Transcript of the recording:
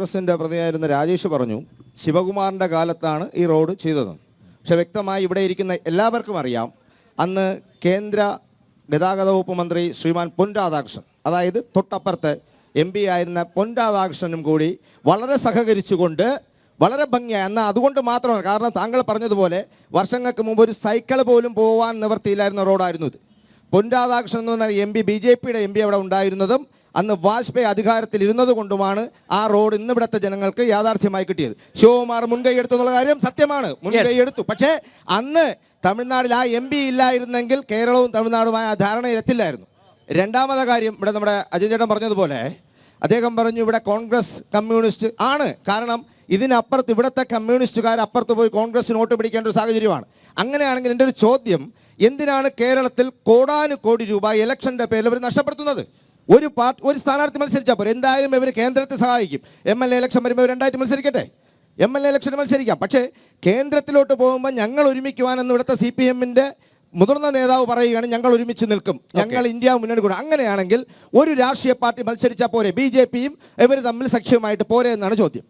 കോൺഗ്രസിന്റെ പ്രതിയായിരുന്ന രാജേഷ് പറഞ്ഞു ശിവകുമാറിന്റെ കാലത്താണ് ഈ റോഡ് ചെയ്തത്. പക്ഷെ വ്യക്തമായി ഇവിടെ ഇരിക്കുന്ന എല്ലാവർക്കും അറിയാം അന്ന് കേന്ദ്ര ഗതാഗത വകുപ്പ് മന്ത്രി ശ്രീമാൻ പൊൻ രാധാകൃഷ്ണൻ അതായത് തൊട്ടപ്പുറത്ത് എം പി ആയിരുന്ന പൊൻ രാധാകൃഷ്ണനും കൂടി വളരെ സഹകരിച്ചുകൊണ്ട് വളരെ ഭംഗിയായി എന്നാൽ അതുകൊണ്ട് മാത്രമാണ് കാരണം താങ്കൾ പറഞ്ഞതുപോലെ വർഷങ്ങൾക്ക് മുമ്പ് ഒരു സൈക്കിൾ പോലും പോകാൻ നിവർത്തിയില്ലായിരുന്ന റോഡായിരുന്നു ഇത്. പൊൻ രാധാകൃഷ്ണൻ എന്ന് പറഞ്ഞ എം പി ബി ജെ പിയുടെ എം പി അവിടെ ഉണ്ടായിരുന്നതും അന്ന് വാജ്പേയി അധികാരത്തിൽ ഇരുന്നത് കൊണ്ടുമാണ് ആ റോഡ് ഇന്ന് ഇവിടുത്തെ ജനങ്ങൾക്ക് യാഥാർത്ഥ്യമായി കിട്ടിയത്. ശിവകുമാർ മുൻകൈ എടുത്തു എന്നുള്ള കാര്യം സത്യമാണ്. മുൻകൈ എടുത്തു. പക്ഷേ അന്ന് തമിഴ്നാട്ടിൽ ആ എം പി ഇല്ലായിരുന്നെങ്കിൽ കേരളവും തമിഴ്നാടുമായ ആ ധാരണയിലെത്തില്ലായിരുന്നു രണ്ടാമത്തെ കാര്യം ഇവിടെ നമ്മുടെ അജയ് ചേട്ടൻ പറഞ്ഞതുപോലെ അദ്ദേഹം പറഞ്ഞു ഇവിടെ കോൺഗ്രസ് കമ്മ്യൂണിസ്റ്റ് ആണ്. കാരണം ഇതിനപ്പുറത്ത് ഇവിടുത്തെ കമ്മ്യൂണിസ്റ്റുകാർ അപ്പുറത്ത് പോയി കോൺഗ്രസിന് വോട്ട് പിടിക്കേണ്ട ഒരു സാഹചര്യമാണ്. അങ്ങനെയാണെങ്കിൽ എന്റെ ഒരു ചോദ്യം എന്തിനാണ് കേരളത്തിൽ കോടാനുകോടി രൂപ ഇലക്ഷന്റെ പേരിൽ അവർ നഷ്ടപ്പെടുത്തുന്നത്? ഒരു പാർട്ടി ഒരു സ്ഥാനാർത്ഥി മത്സരിച്ചാൽ പോരെ. എന്തായാലും ഇവർ കേന്ദ്രത്തെ സഹായിക്കും. എം എൽ എ ഇലക്ഷൻ വരുമ്പോൾ രണ്ടായിട്ട് മത്സരിക്കട്ടെ? എം എൽ എ ഇലക്ഷന് മത്സരിക്കാം. പക്ഷേ കേന്ദ്രത്തിലോട്ട് പോകുമ്പോൾ ഞങ്ങൾ ഒരുമിക്കുവാനെന്ന് ഇവിടുത്തെ സി പി എമ്മിന്റെ മുതിർന്ന നേതാവ് പറയുകയാണ് ഞങ്ങൾ ഒരുമിച്ച് നിൽക്കും. ഞങ്ങൾ ഇന്ത്യ മുന്നണി കൂടും അങ്ങനെയാണെങ്കിൽ ഒരു രാഷ്ട്രീയ പാർട്ടി മത്സരിച്ചാൽ പോരെ. ബി ജെ പിയും ഇവർ തമ്മിൽ സഖ്യമായിട്ട് പോരെ എന്നാണ് ചോദ്യം.